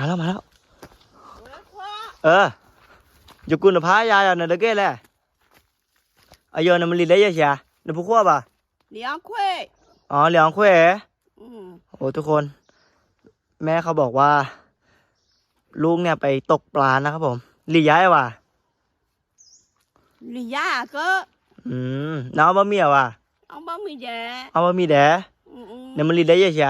มาแล้วมาแล้ว เอออยู่กุนพายายนะเด็กแหละอายุน่ะมันลีเลยยะนผู้ขั้วป่ะเลี้ยงควายอ๋อเหลียงเขวอืมโอ้ทุกคน แม่เขาบอกว่าลูกเนี่ยไปตกปลานะครับผมหลีย้ายว่ะเลี้ยงก็อืมน้องบะเมียว่ะเอาบะหมี่แดงเอาบะมีแดอืมอืมเนี่ยมันลีได้ยังไง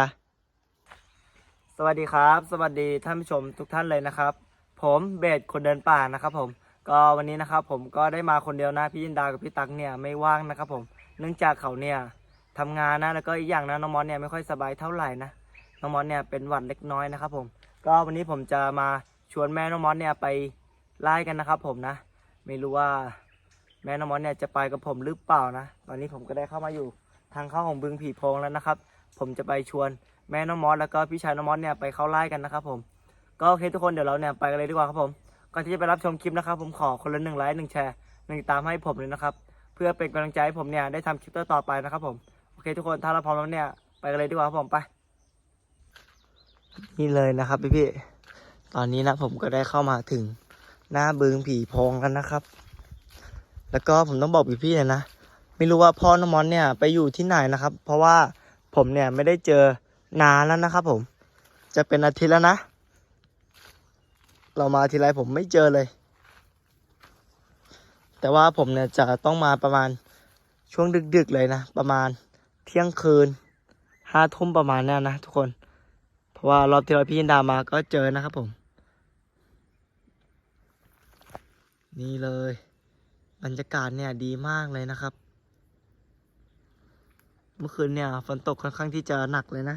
สวัสดีครับ สวัสดีท่านผู้ชมทุกท่านเลยนะครับ ผมเบสคนเดินป่านะครับผมก็วันนี้นะครับผมก็ได้มาคนเดียวนะพี่ยินดากับพี่ตั๊กเนี่ยไม่ว่างนะครับผมเนื่องจากเขาเนี่ยทำงานนะแล้วก็อีกอย่างนะน้องมอสเนี่ยไม่ค่อยสบายเท่าไหร่นะน้องมอสเนี่ยเป็นหวัดเล็กน้อยนะครับผมก็วันนี้ผมจะมาชวนแม่น้องมอสเนี่ยไปไล่กันนะครับผมนะ ไม่รู้ว่าแม่น้องมอสเนี่ยจะไปกับผมหรือเปล่านะ ตอนนี้ผมก็ได้เข้ามาอยู่ทางเข้าของบึงผีโพงแล้วนะครับ ผมจะไปชวน แม่น้องมอสแล้วก็พี่ชายน้องมอสเนี่ยไปเข้าไล่กันนะครับผมก็โอเคทุกคนเดี๋ยวเราเนี่ยไปกันเลยดีกว่าครับผมก่อนที่จะไปรับชมคลิปนะครับ ผมขอคนละหนึ่งไลค์หนึ่งแชร์หนึ่งติดตามให้ผมเลยนะครับ เพื่อเป็นกำลังใจให้ผมเนี่ยได้ทำคลิปต่อๆไปนะครับผมโอเคทุกคนถ้าเราพร้อมแล้วเนี่ยไปกันเลยดีกว่าครับผมไป นี่เลยนะครับพี่พี่ตอนนี้นะผมก็ได้เข้ามาถึงหน้าบึงผีโพงกันนะครับ แล้วก็ผมต้องบอกพี่พี่เลยนะไม่รู้ว่าพ่อน้องมอนเนี่ยไปอยู่ที่ไหนนะครับ เพราะว่าผมเนี่ยไม่ได้เจอ นานแล้วนะครับผม จะเป็นอาทิตย์แล้วนะ เรามาทีไรผมไม่เจอเลย แต่ว่าผมเนี่ยจะต้องมาประมาณช่วงดึกๆเลยนะ ประมาณเที่ยงคืนห้าทุ่มประมาณนี้ยนะทุกคน เพราะว่ารอบที่เราพี่ยินดามาก็เจอนะครับผม นี่เลย บรรยากาศเนี่ยดีมากเลยนะครับ เมื่อคืนเนี่ยฝนตกค่อนข้างที่จะหนักเลยนะ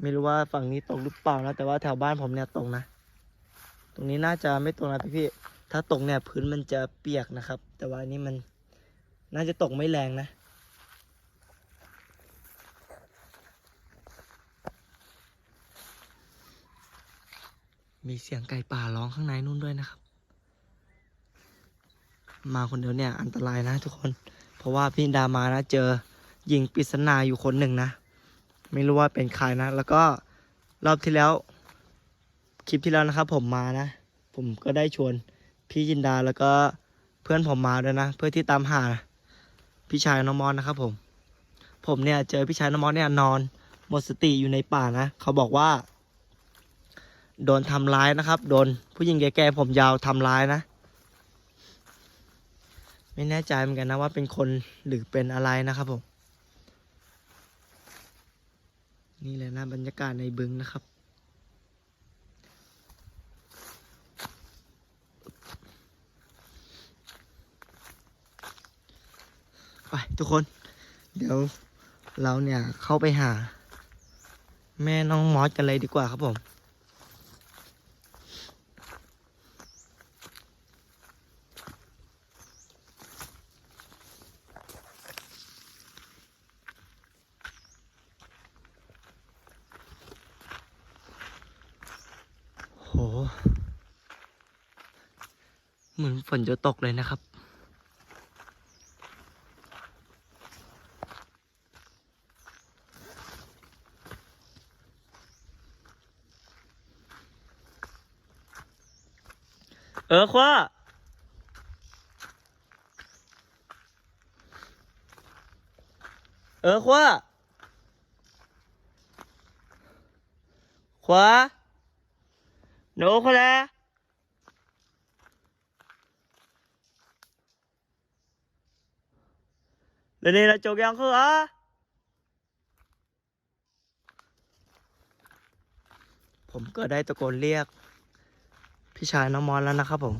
ไม่รู้ว่าฝั่งนี้ตกหรือเปล่านะ แต่ว่าแถวบ้านผมเนี่ยตกนะ ตรงนี้น่าจะไม่ตกนะพี่พี่ถ้าตกเนี่ยพื้นมันจะเปียกนะครับ แต่ว่าอันนี้มันน่าจะตกไม่แรงนะมีเสียงไก่ป่าร้องข้างในนู่นด้วยนะครับ มาคนเดียวเนี่ยอันตรายนะทุกคน เพราะว่าพี่ดามานะเจอหญิงปริศนาอยู่คนหนึ่งนะ ไม่รู้ว่าเป็นใครนะ แล้วก็รอบที่แล้ว คลิปที่แล้วนะครับ ผมมานะ ผมก็ได้ชวนพี่จินดาแล้วก็เพื่อนผมมาด้วยนะ เพื่อที่ตามหาพี่ชายน้องมอนนะครับ ผม ผมเนี่ย เจอพี่ชายน้องมอนเนี่ยนอนหมดสติอยู่ในป่านะเขาบอกว่า โดนทำร้ายนะครับ โดนผู้หญิงแก่ๆผมยาวทำร้ายนะ ไม่แน่ใจเหมือนกันนะว่าเป็นคนหรือเป็นอะไรนะครับผม นี่แหละนะบรรยากาศในบึงนะครับ ไปทุกคน เดี๋ยวเราเนี่ยเข้าไปหา แม่น้องมอสกันเลยดีกว่าครับผม โห เหมือ นฝนจะตกเลยนะครับ เออคว้าเออคว้าขวาหนูคนละเดี๋ยว นี้เราจบยังคืออะผมก็ได้ตะโกนเรียก พี่ชายน้องมอนแล้วนะครับผม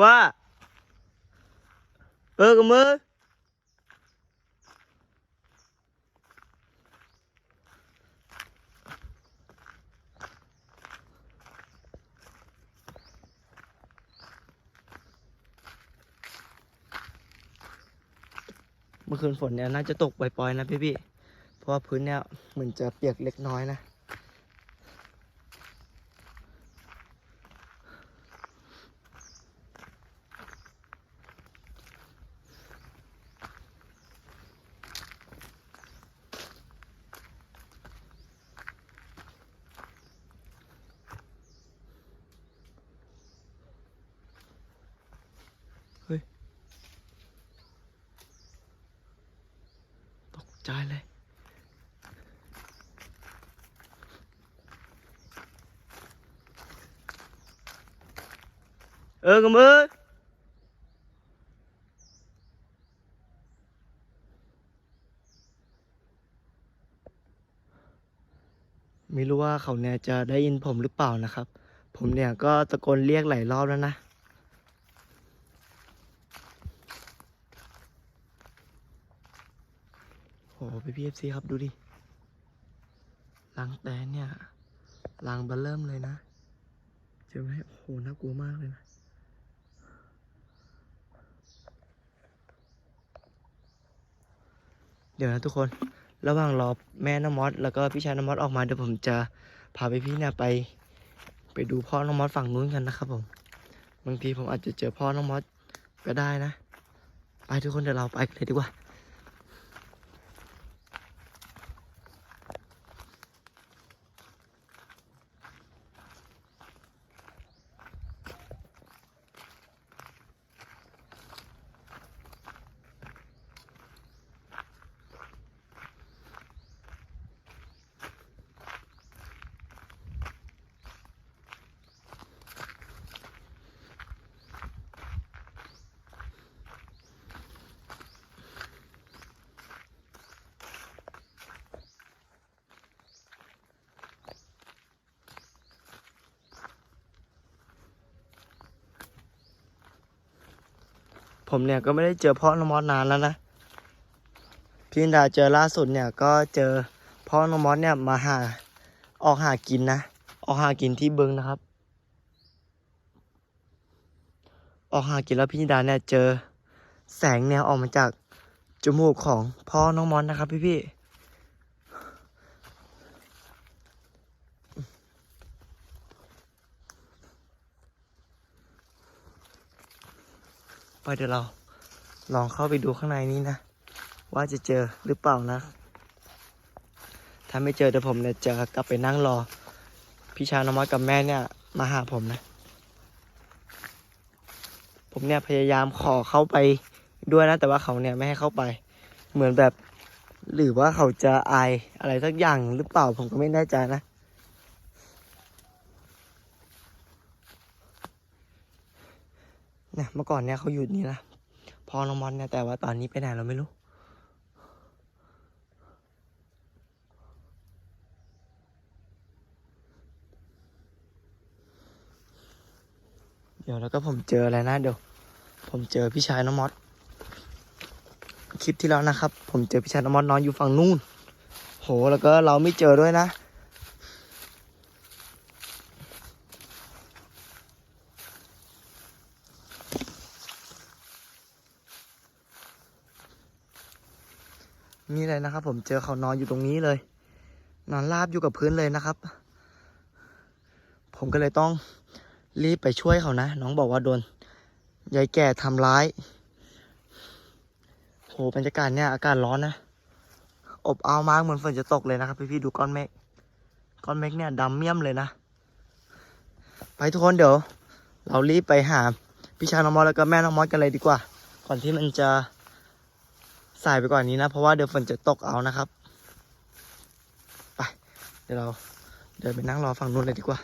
ว้า เออกับมือเมื่อคืนฝนเนี่ยน่าจะตกปล่อยๆนะพี่พี่ๆเพราะว่าพื้นเนี่ยเหมือนจะเปียกเล็กน้อยนะ เออกระมือไม่รู้ว่าเขาเนี่ยจะได้ยินผมหรือเปล่านะครับ ผมเนี่ยก็ตะโกนเรียกหลายรอบแล้วนะโหพี่พีเอฟซีครับดูดิรังแตนเนี่ยรังเบลเริ่มเลยนะเจอไหมโอ้โหน่ากลัวมากเลยนะ เดี๋ยวนะทุกคน ระหว่างรอแม่น้องมอสแล้วก็พี่ชายน้องมอสออกมาเดี๋ยวผมจะพาไปพี่เนี่ยไป ไปดูพ่อน้องมอสฝั่งนู้นกันนะครับผม บางทีผมอาจจะเจอพ่อน้องมอสก็ได้นะ ไปทุกคนเดี๋ยวเราไปกันเลยดีกว่า ผมเนี่ยก็ไม่ได้เจอพ่อน้องมอสนานแล้วนะ พี่ดาเจอล่าสุดเนี่ยก็เจอพ่อน้องมอสเนี่ยมาหาออกหากินนะ ออกหากินที่บึงนะครับ ออกหากินแล้วพี่ดาเนี่ยเจอแสงเนี่ยออกมาจากจมูกของพ่อน้องมอสนะครับพี่พี่ ไปเดี๋ยวเราลองเข้าไปดูข้างในนี้นะ ว่าจะเจอหรือเปล่านะ ถ้าไม่เจอเดี๋ยวผมเนี่ยจะกลับไปนั่งรอ พี่ชายน้องมอสกับแม่เนี่ยมาหาผมนะ ผมเนี่ยพยายามขอเข้าไปด้วยนะ แต่ว่าเขาเนี่ยไม่ให้เข้าไป เหมือนแบบ หรือว่าเขาจะอายอะไรสักอย่างหรือเปล่าผมก็ไม่แน่ใจนะ เนี่ยเมื่อก่อนเนี่ยเขาอยู่นี่นะพอน้องมอสเนี่ยแต่ว่าตอนนี้ไปไหนเราไม่รู้ เดี๋ยวแล้วก็ผมเจออะไรนะเดี๋ยวผมเจอพี่ชายน้องมอสคลิปที่แล้วนะครับ ผมเจอพี่ชายน้องมอสนอนอยู่ฝั่งนู่น โหแล้วก็เราไม่เจอด้วยนะ นี่ เลยนะครับ ผมเจอเขานอนอยู่ตรงนี้เลย นอนราบอยู่กับพื้นเลยนะครับ ผมก็เลยต้องรีบไปช่วยเขานะ น้องบอกว่าโดนยายแก่ทำร้ายโหบรรยากาศเนี่ยอากาศร้อนนะ อบอ้าวมากเหมือนฝนจะตกเลยนะครับ พี่ๆดูก้อนเมฆก้อนเมฆเนี่ยดำเมี่ยมเลยนะ ไปทุกคนเดี๋ยว เรารีบไปหาพี่ชายน้องมอสแล้วก็แม่น้องมอสกันเลยดีกว่า ก่อนที่มันจะ สายไปก่อนนี้นะ เพราะว่าเดี๋ยวฝนจะตกเอานะครับ ไป เดี๋ยวเราเดินไปนั่งรอฝั่งนู้นเลยดีกว่า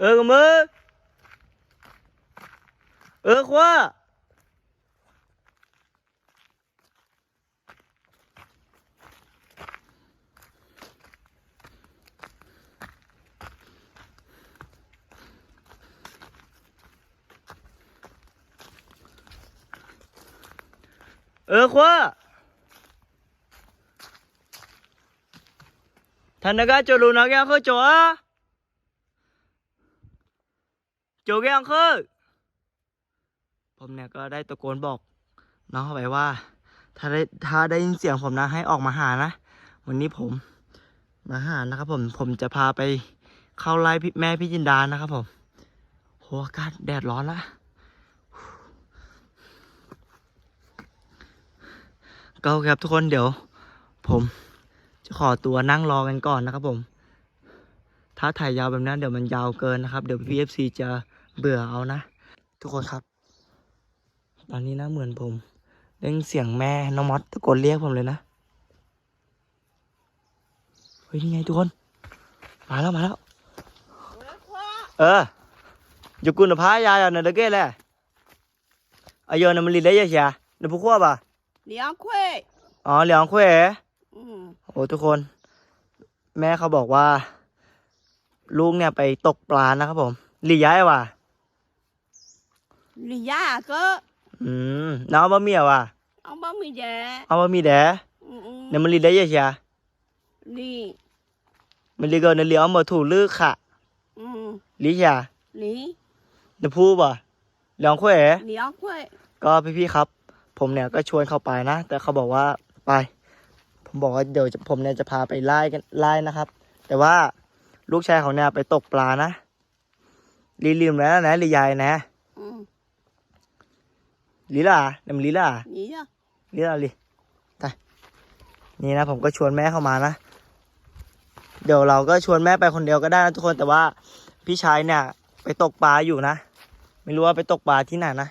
เออกับมือเออคว้าเออคว้าท่านนัก จลูนักยังเข้าจัวโจเกอังคิลผมเนี่ยก็ได้ตะโกนบอกน้องเข้าไปว่า ถ้าได้ถ้าได้ยินเสียงผมนะให้ออกมาหานะ วันนี้ผมมาหานะครับผมผมจะพาไปเข้าไล่พี่แม่พี่จินดานะครับผมโหอากาศแดดร้อนละก็ครับทุกคนเดี๋ยว ผมจะขอตัวนั่งรอกันก่อนนะครับผม ถ้าถ่ายยาวแบบนั้นเดี๋ยวมันยาวเกินนะครับ เดี๋ยวพีเอฟซีจะ เบื่อเอานะ ทุกคนครับ ตอนนี้นะเหมือนผมได้ยินเสียงแม่น้องมอสตะโกนเรียกผมเลยนะ เฮ้ยนี่ไงทุกคน มาแล้วมาแล้ว เอออยู่กุนพายายอะนะเด็กเก้แหละอายอนะมันลีได้ยังไงนะพวกขั้วป่ะเลี้ยงควายอ๋อเหลียงเขวอืมโอ้ทุกคน แม่เขาบอกว่า ลูกเนี่ยไปตกปลานะครับผมลีย้ายว่ะ ลีย่าก็อืมน้องบะเมียว่ะเอาบ่มีแย่เอาบะมีแดอืมอืมเนี่ยมันลีได้ยังไงลีมันลีเกินเนี่ยเลี้ยวมาถูลือค่ะอืมลีชาลีเนี่ยพูป่ะเหลียงเขวเลี้ยงควายก็พี่ๆครับ ผมเนี่ยก็ชวนเขาไปนะ แต่เขาบอกว่าไป ผมบอกว่าเดี๋ยวจะผมเนี่ยจะพาไปไล่กันไล่นะครับ แต่ว่าลูกชายเขาเนี่ยไปตกปลานะลีลืมแล้วนะลียายนะอืม ลีล่ะเนี่ยมันลีล่ะนี่อะลีล่ะลีไปนี่นะผมก็ชวนแม่เข้ามานะ เดี๋ยวเราก็ชวนแม่ไปคนเดียวก็ได้นะทุกคนแต่ว่าพี่ชายเนี่ย ไปตกปลาอยู่นะ ไม่รู้ว่าไปตกปลาที่ไหนนะ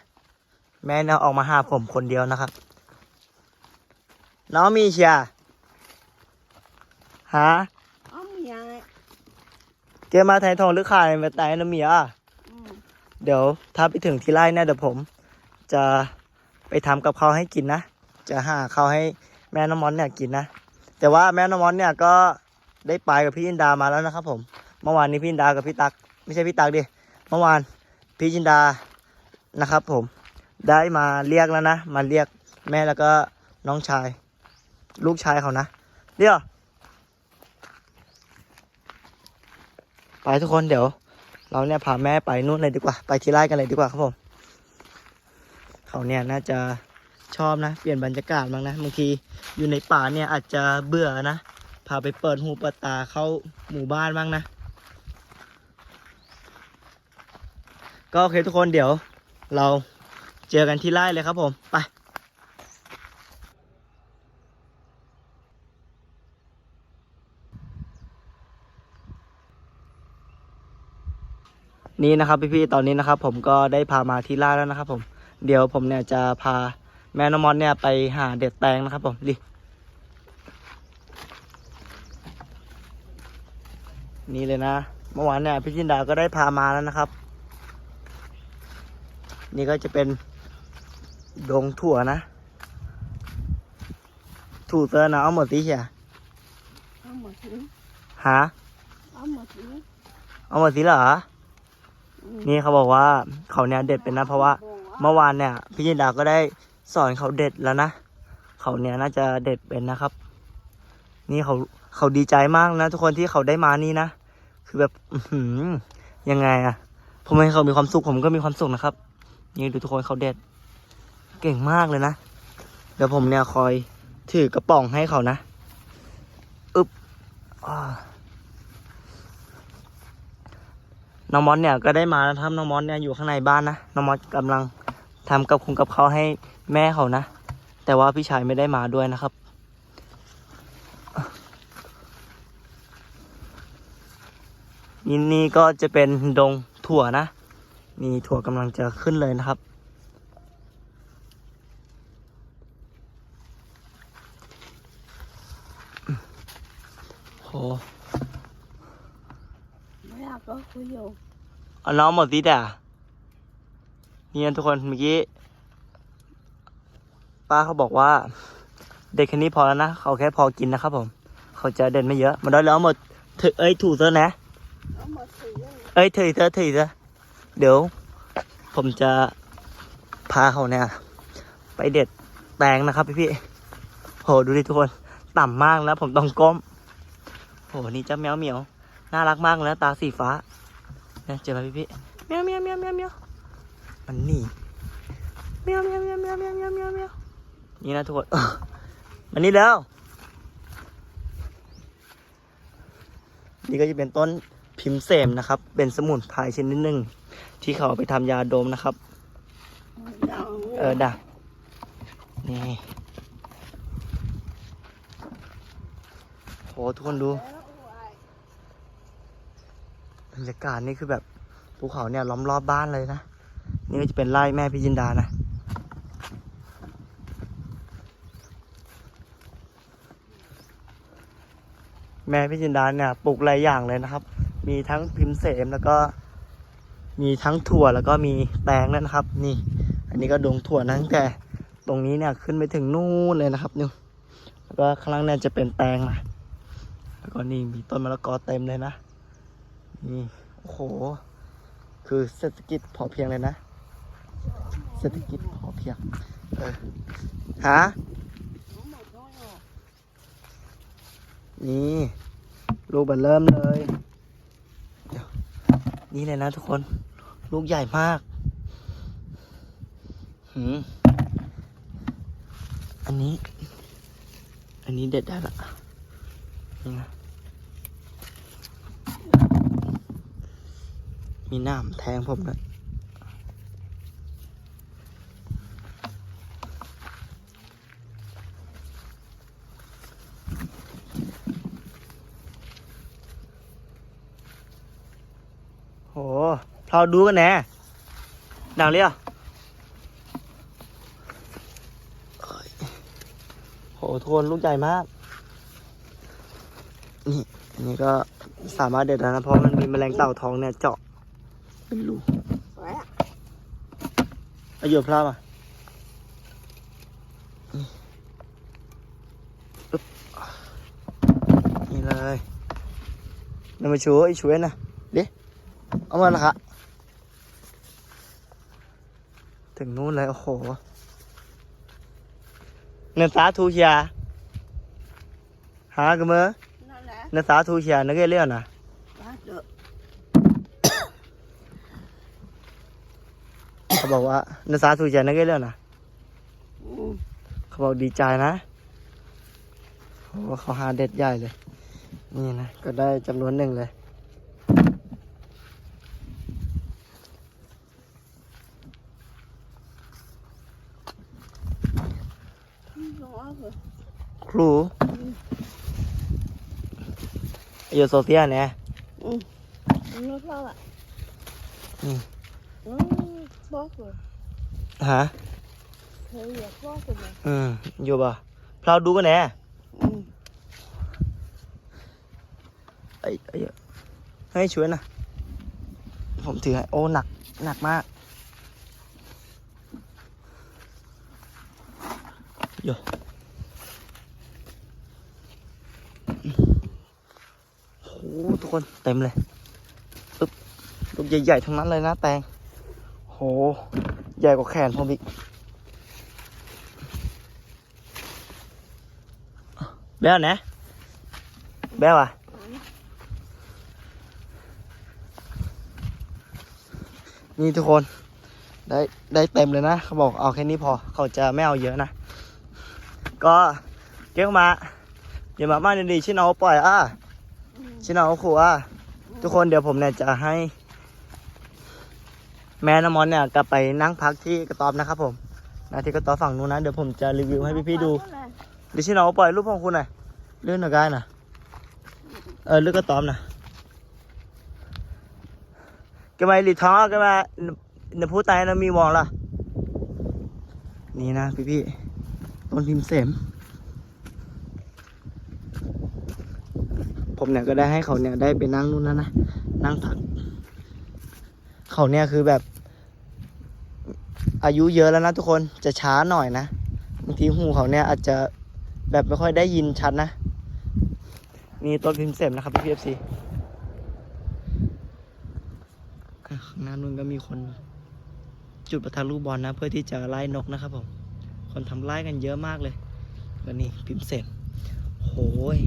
แม่เนี่ยออกมาหาผมคนเดียวนะครับ น้องมีเชียร์ฮะ เอามียายเกมมาไทยทองหรือขายมาไตน้ำเมียอะอืมเดี๋ยวถ้าไปถึงที่ไร่เนี่ยเดี๋ยวผม จะไปทำกับเขาให้กินนะ จะหาเขาให้แม่น้องมอนเนี่ยกินนะ แต่ว่าแม่น้องมอนเนี่ยก็ได้ไปกับพี่จินดามาแล้วนะครับ ผม เมื่อวานนี้พี่จินดากับพี่ตัก ไม่ใช่พี่ตักดิ เมื่อวานพี่จินดานะครับ ผม ได้มาเรียกแล้วนะ มาเรียกแม่แล้วก็น้องชาย ลูกชายเขานะเรียกไปทุกคนเดี๋ยว เราเนี่ยพาแม่ไปนู่นเลยดีกว่า ไปที่ไร่กันเลยดีกว่าครับผม เขาเนี่ยน่าจะชอบนะ เปลี่ยนบรรยากาศบ้างนะบางทีอยู่ในป่าเนี่ยอาจจะเบื่อนะพาไปเปิดหูเปิดตาเข้าหมู่บ้านบ้างนะ ก็โอเคทุกคนเดี๋ยวเราเจอกันที่ไร่เลยครับผม ไปนี่นะครับพี่ๆ ตอนนี้นะครับผมก็ได้พามาที่ไร่แล้วนะครับผม เดี๋ยวผมเนี่ยจะพาแม่น้องมอนเนี่ยไปหาเด็ดแตงนะครับผมดินี่เลยนะเมื่อวานเนี่ยพี่จินดาก็ได้พามาแล้วนะครับ นี่ก็จะเป็นดงถั่วนะถั่วเตอร์นะเอาหมดสิเชียเอาหมดสิฮะเอาหมดสิเอาหมดสิเหรออืมนี่เขาบอกว่าเขาเนี่ยเด็ดเป็นนะเพราะว่า เมื่อวานเนี่ยพี่จินดาก็ได้สอนเขาเด็ดแล้วนะเขาเนี่ยน่าจะเด็ดเป็นนะครับ นี่เขาเขาดีใจมากนะ ทุกคนที่เขาได้มานี่นะคือแบบหือยังไงอะผมให้เขามีความสุขผมก็มีความสุขนะครับ นี่ดูทุกคนเขาเด็ด เก่งมากเลยนะเดี๋ยวผมเนี่ยคอยถือกระป๋องให้เขานะอึบอน้องมอสเนี่ยก็ได้มาแล้วครับน้องมอสเนี่ยอยู่ข้างในบ้านนะน้องมอสกำลัง ทำกับคุงกับเขาวให้แม่เขานะ แต่ว่าพี่ชายไม่ได้มาด้วยนะครับ นี่นี่ก็จะเป็นดงถั่วนะ มีถั่วกำลังจะขึ้นเลยนะครับ โหไม่อยากก็คุยอยู่เอาน้องหมดสิแต่ นี่นะทุกคนเมื่อกี้ป้าเขาบอกว่า เด็ดแค่นี้พอแล้วนะเขาแค่พอกินนะครับผม เขาจะเด็ดไม่เยอะ มันได้แล้วหมดถือเอ้ยถูเถอะนะ เอ้ยถือเถอะถือเถอะเดี๋ยว ผมจะพาเขาเนี่ย ไปเด็ดแตงนะครับพี่พี่โหดูดิทุกคนต่ำมากนะผมต้องก้มโหนี่เจ้าแมวเหมียว น่ารักมากเลยนะตาสีฟ้าเนี่ยเจอไหมพี่พี่แมวแมวแมวแมวแมว มันหนีแมวแมวแมวแมวแมวแมวแมวแมวนี่นะทุกคนมันนี่แล้ว นี่ก็จะเป็นต้นพิมพ์เสมนะครับ เป็นสมุนไพรชนิดหนึ่งที่เขาเอาไปทำยาดมนะครับดังเออดักนี่โหทุกคนดูบรรยากาศนี่คือแบบภูเขาเนี่ยล้อมรอบบ้านเลยนะ นี่ก็จะเป็นไร่แม่พิจินดานะ แม่พิจินดาเนี่ยปลูกหลายอย่างเลยนะครับ มีทั้งพิมพ์เสมแล้วก็ มีทั้งถั่วแล้วก็มีแตงด้วยนะครับ นี่ อันนี้ก็ดงถั่วนั้งแต่ตรงนี้เนี่ยขึ้นไปถึงนู่นเลยนะครับนี่แล้วก็ข้างล่างเนี่ยจะเป็นแตงนะแล้วก็นี่มีต้นมะละกอเต็มเลยนะนี่โอ้โห คือเศรษฐกิจพอเพียงเลยนะ เศรษฐกิจพอเพียงเออฮะนี่ลูกเบันเริ่มเลยเดี๋ยวนี่เลยนะทุกคน ลูกใหญ่มากหืมอันนี้ อันนี้เด็ดได้ละนี่นะมีหน้ามแทงผมด้วยโหพ เราดูกันแน่ดังเลยอะโหทุกคนลูกใหญ่มาก นี่อันนี้ก็สามารถเด็ดได้นะ เพราะมันมีแมลงเต่าทองเนี่ยเจาะเป็นรูสวยอะอายุพลาอะนี่ปึ๊บนี่เลยนำมาชูไอ้ช่วยนะเดี๋ยวเอามาละครับ ถึงนู้นเลย โอ้โหเงินสาธุเชียหากันมั้ยนั่นแหละเงินสาธุเชียนักเรียนเรียนนะมาเถอะเขาบอกว่าเงินสาธุเชียนักเรียนเรียนนะอืมเขาบอกดีใจนะโอ้เขาหาเด็ดใหญ่เลย นี่นะ ก็ได้จำนวนหนึ่งเลย ร้อนเลย ครูอายุโซเฟียเนี่ยอืมไม่เข้าอะอืมอืมบอกเลยฮะเธออยากบอกเลยอืมอยู่ป่ะพราวดูกันแน่อืมไอ้ไอ้ให้ช่วยนะผมถือให้โอ้หนักหนักมากโย โอ้โหทุกคนเต็มเลยปึ๊บลูกใหญ่ๆทั้งนั้นเลยนะแตงโหใหญ่กว่าแขนผมอีกแบ้วนะ แบ้วอะ นี่ทุกคน ได้ได้เต็มเลยนะ เขาบอกเอาแค่นี้พอ เขาจะไม่เอาเยอะนะ ก็เก็บมา อย่ามาบ้านดีๆชิโนปล่อยอะอืมชิโนขู่อะทุกคนเดี๋ยวผมเนี่ยจะให้แม่น้ำมอนเนี่ยกลับไปนั่งพักที่กระต๊อบนะครับผมนะที่กระต๊อบฝั่งนู้นนะเดี๋ยวผมจะรีวิวให้พี่ๆดูเดี๋ยวชิโนปล่อยรูปของคุณหน่อยเลื่อนหน่อยได้นะเออเลื่อนกระต๊อบนะ cái mày lì thó cái mà nó phút tay nó mi mòn là นี่นะพี่พี่ๆต้นพิมพ์เสม ผมเนี่ยก็ได้ให้เขาเนี่ยได้ไปนั่งนู่นนะนะนั่งพักเขาเนี่ยคือแบบ อายุเยอะแล้วนะทุกคนจะช้าหน่อยนะบางทีหูเขาเนี่ยอาจจะแบบไม่ค่อยได้ยินชัดนะนี่ต้นพิมพ์เสมนะครับพี่พีเอฟซีข้างหน้านู้นก็มีคน จุดประทัดลูกบอลนะ เพื่อที่จะไล่นกนะครับผมคนทำไล่กันเยอะมากเลยแล้วนี่พิมพ์เสร็จโหย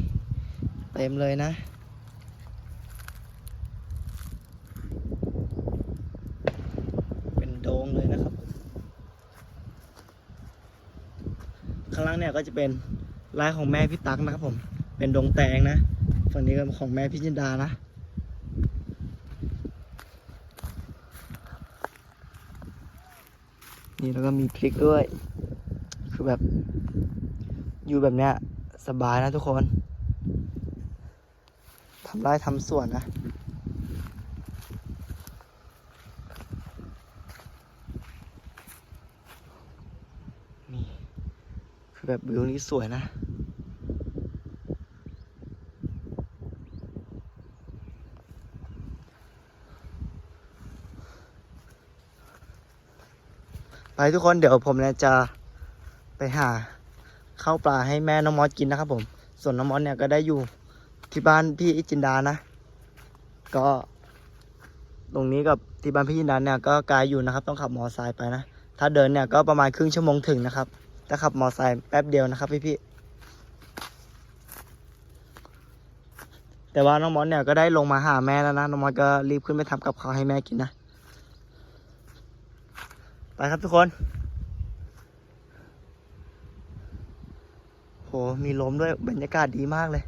เต็มเลยนะ เป็นโดงเลยนะครับ ข้างล่างเนี่ยก็จะเป็นไร่ของแม่พี่ตั๊กนะครับผม เป็นดงแตงนะ ฝั่งนี้ก็ของแม่พี่จินดานะนี่แล้วก็มีพริกด้วย คือแบบ อยู่แบบเนี้ย สบายนะทุกคน ทำไร่ทำสวนนะนี่คือแบบวิวนี้สวยนะไปทุกคนเดี๋ยวผมเนี่ยจะไปหาข้าวปลาให้แม่น้องมอสกินนะครับผม ส่วนน้องมอสเนี่ยก็ได้อยู่ ที่บ้านพี่อิจินดานะ ก็ ตรงนี้กับที่บ้านพี่อิจินดาเนี่ยก็ไกลอยู่นะครับ ต้องขับมอไซค์ไปนะ ถ้าเดินเนี่ยก็ประมาณครึ่งชั่วโมงถึงนะครับถ้าขับมอไซค์แป๊บเดียวนะครับพี่พี่ๆแต่ว่าน้องมอสเนี่ยก็ได้ลงมาหาแม่แล้วนะน้องมอสก็รีบขึ้นไปทำกับข้าวให้แม่กินนะไปครับทุกคนโหมีลมด้วยบรรยากาศดีมากเลย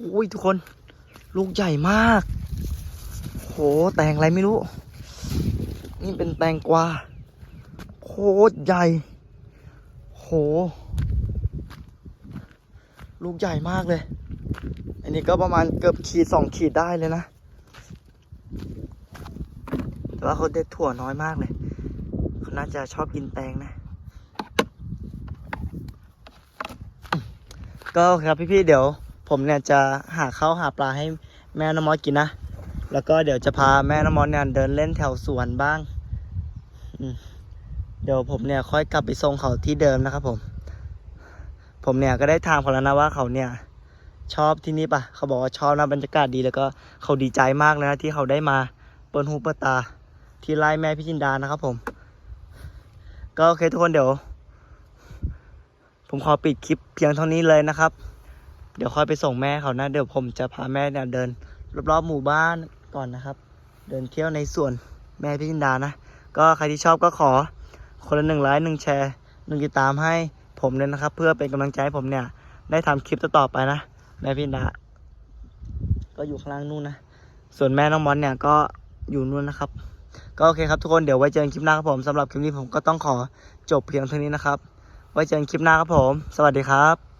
อ้ยทุกคน ลูกใหญ่มาก โหแตงอะไรไม่รู้ นี่เป็นแตงกวาโคตรใหญ่ โห ลูกใหญ่มากเลย อันนี้ก็ประมาณเกือบขีดสองขีดได้เลยนะ แต่ว่าเขาเด็ดถั่วน้อยมากเลยเขาน่าจะชอบกินแตงนะก็ครับพี่ๆเดี๋ยว ผมเนี่ยจะหาข้าวหาปลาให้แม่น้ำมอสกินนะ แล้วก็เดี๋ยวจะพาแม่น้ำมอสเนี่ยเดินเล่นแถวสวนบ้าง เดี๋ยวผมเนี่ยค่อยกลับไปส่งเขาที่เดิมนะครับผม ผมเนี่ยก็ได้ถามเขาแล้วนะว่าเขาเนี่ยชอบที่นี่ปะเขาบอกว่าชอบนะบรรยากาศดีแล้วก็เขาดีใจมากเลยนะที่เขาได้มาเปิดหูเปิดตาที่ไล่แม่พี่จินดานะครับผม ก็โอเคทุกคนเดี๋ยว ผมขอปิดคลิปเพียงเท่านี้เลยนะครับ เดี๋ยวค่อยไปส่งแม่เขานะ เดี๋ยวผมจะพาแม่เนี่ยเดินรอบๆหมู่บ้านก่อนนะครับ เดินเที่ยวในสวนแม่พี่จินดานะ ก็ใครที่ชอบก็ขอคนละหนึ่งไลค์หนึ่งแชร์หนึ่งติดตามให้ผมเลยนะครับ เพื่อเป็นกำลังใจให้ผมเนี่ย ได้ทำคลิปต่อไปนะ แม่พี่จินดา ก็อยู่ข้างล่างนู่นนะ ส่วนแม่น้องมอนเนี่ยก็อยู่นู่นนะครับ ก็โอเคครับทุกคนเดี๋ยวไว้เจอกันคลิปหน้าครับผมสำหรับคลิปนี้ผมก็ต้องขอจบเพียงเท่านี้นะครับ ไว้เจอกันคลิปหน้าครับผม สวัสดีครับ